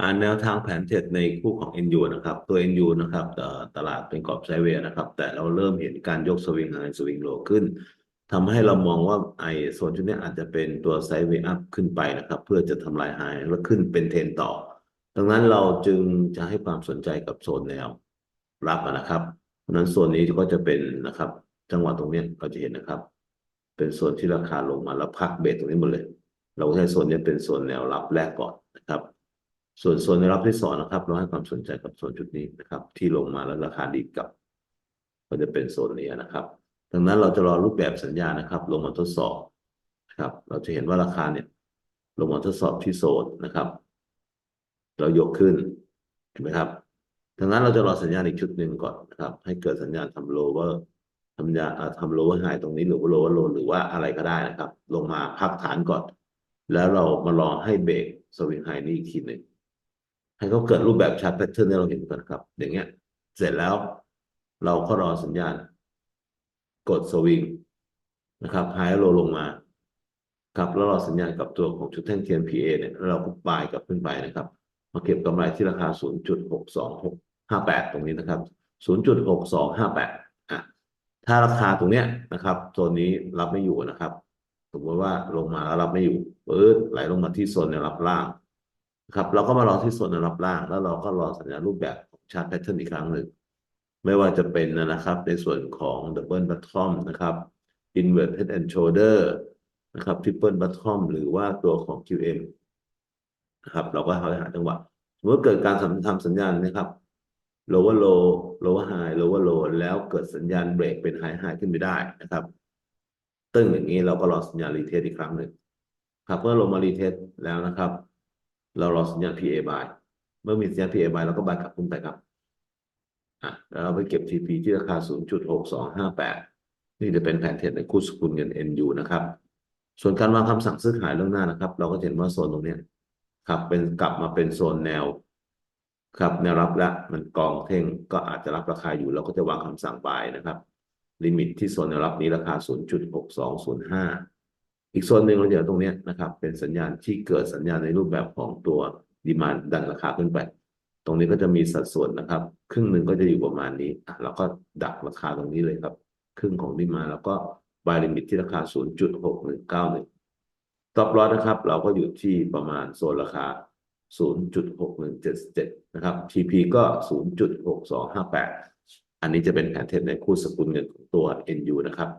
อ่าแนวทางแผนเทรดในคู่ของ NU นะครับ ตัว NU นะครับตลาดเป็นกรอบไซเวย์นะครับ แต่เราเริ่มเห็นการยกสวิงไฮสวิงโลขึ้นทำให้เรามองว่าไอโซนชุดนี้อาจจะเป็นตัวไซเวย์อัพขึ้นไปนะครับ เพื่อจะทำลายไฮแล้วขึ้นเป็นเทรนต่อ ดังนั้นเราจึงจะให้ความสนใจกับโซนแนวรับนะครับเพราะนั้นโซนนี้ก็จะเป็นนะครับ จังหวะตรงนี้เราจะเห็นนะครับ เป็นโซนที่ราคาลงมาแล้วพักเบรกตรงนี้หมดเลย เราให้โซนนี้เป็นโซนแนวรับแรกก่อนนะครับ ส่วนโซนแนรับที่สองนะครับ เราให้ความสนใจกับโซนจุดนี้นะครับ ที่ลงมาแล้วราคาดีกับ ก็จะเป็นโซนนี้นะครับดังนั้นเราจะรอรูปแบบสัญญาณนะครับ ลงมาทดสอบนะครับ เราจะเห็นว่าราคาเนี่ย ลงมาทดสอบที่โซนนะครับ เรายกขึ้นเห็นไหมครับดังนั้นเราจะรอสัญญาณอีกชุดหนึ่งก่อนนะครับ ให้เกิดสัญญาณทำโลเวอร์ทำยาทำโลเวอร์ไฮตรงนี้หรือว่าโลเวอร์โลหรือว่าอะไรก็ได้นะครับ ลงมาพักฐานก่อน แล้วเรามารอให้เบรกสวิงไฮนี้อีกทีหนึ่ง ให้เขาเกิดรูปแบบชาร์ตแพทเทิร์นที่เราเห็นกันนะครับ อย่างเงี้ย เสร็จแล้ว เราก็รอสัญญาณ กดสวิงนะครับไฮโลลงมา ครับ แล้วรอสัญญาณกับตัวของชุดแท่งเทียน PA เนี่ยเราก็บายกลับขึ้นไปนะครับ มาเก็บกำไรที่ราคา 0.62658 ตรงนี้นะครับ 0.6258อะถ้าราคาตรงเนี้ยนะครับโซนนี้รับไม่อยู่นะครับ สมมติว่าลงมาแล้วรับไม่อยู่ปื๊ดไหลลงมาที่โซนแนวรับล่าง ครับเราก็มารอที่โซนแนรับล่าง แล้วเราก็รอสัญญาณรูปแบบของชาร์ตแพทเทิร์นอีกครั้งหนึ่ง ไม่ว่าจะเป็นนะครับ ในส่วนของ Double Bottom นะครับ Inverted Head and Shoulder นะครับ Triple Bottom หรือว่าตัวของ QM นะครับเราก็หาหาจังหวะสมมติเกิดการทำสัญญาณนะครับ lower low lower high lower low แล้วเกิดสัญญาณเบรกเป็น high high ขึ้นไปได้นะครับ ตึ้งอย่างนี้เราก็รอสัญญาณรีเทสอีกครั้งหนึ่งครับเมื่อลงมารีเทสแล้วนะครับ เรารอสัญญาณ PA buy เมื่อมีสัญญาณ PA buy เราก็ buy กลับขึ้นไปครับอะแล้วเราไปเก็บ TP ที่ราคา 0.6258 นี่จะเป็นแผนเทรดในคู่สกุลเงิน NU นะครับ ส่วนการวางคำสั่งซื้อขายเรื่องหน้านะครับ เราก็เห็นว่าโซนตรงนี้ครับเป็นกลับมาเป็นโซนแนว ครับแนวรับล้วมันกองเท่งก็อาจจะรับราคาอยู่เราก็จะวางคำสั่งบายนะครับ ลิมิตที่โซนแนวรับนี้ราคา 0.6205 อีกโซนหนึ่งเราจะเห็นตรงนี้นะครับ เป็นสัญญาณที่เกิดสัญญาณในรูปแบบของตัวดีมานดันราคาขึ้นไป ตรงนี้ก็จะมีสัดส่วนนะครับ ครึ่งหนึ่งก็จะอยู่ประมาณนี้อะเราก็ดักราคาตรงนี้เลยครับ ครึ่งของดีมานแล้วก็บายลิมิตที่ราคา 0.6191ต็อปลอสนะครับ เราก็อยู่ที่ประมาณโซนราคา 0.6177 นะครับ TP ก็ 0.6258 อันนี้จะเป็นแผนเทรดในคู่สกุลเงินของตัว NU นะครับ